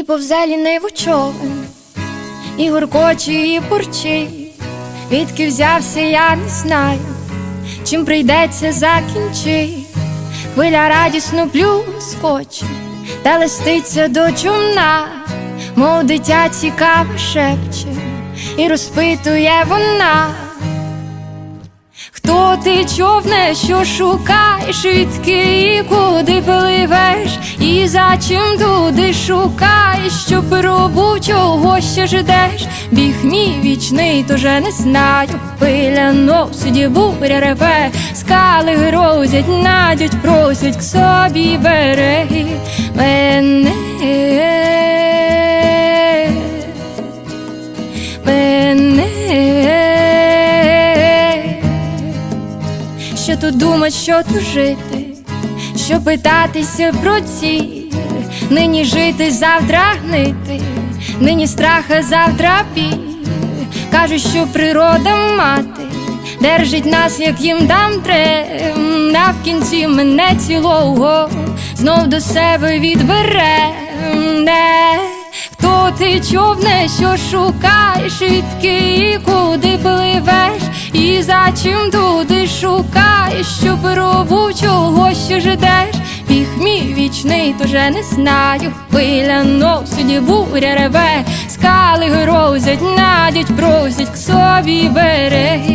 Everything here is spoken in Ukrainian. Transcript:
і повзе ліниву човен, і гуркоче, і бурчить, відки взявся, я не знаю, чим прийдеться закінчить. Хвиля радісно плюскоче, та листиться до чумна, мов дитя цікаво шепче, і розпитує вона. Хто ти човне, що шукаєш, відки і куди пливеш, і за чим туди шукаєш, що пробу чого ще ждеш, біг мій вічний, тоже не знаю. Пиля носить, буря реве, скали грозять, надять, просять к собі береги мене. Мене що тут думать, що тут жити, що питатися про ціль, нині жити, завтра гнити, нині страха, завтра біль. Кажуть, що природа мати держить нас, як їм дам трем, а в кінці мене цілого знов до себе відбере. Не. Хто ти човне, що шукаєш, відки і куди пливеш, і за чим туди шукаєш, що пробу чого ще ждеш, біг мій вічний, дуже не знаю. Хвиля носить, буря реве, скали грозять, надять, просять к собі береги.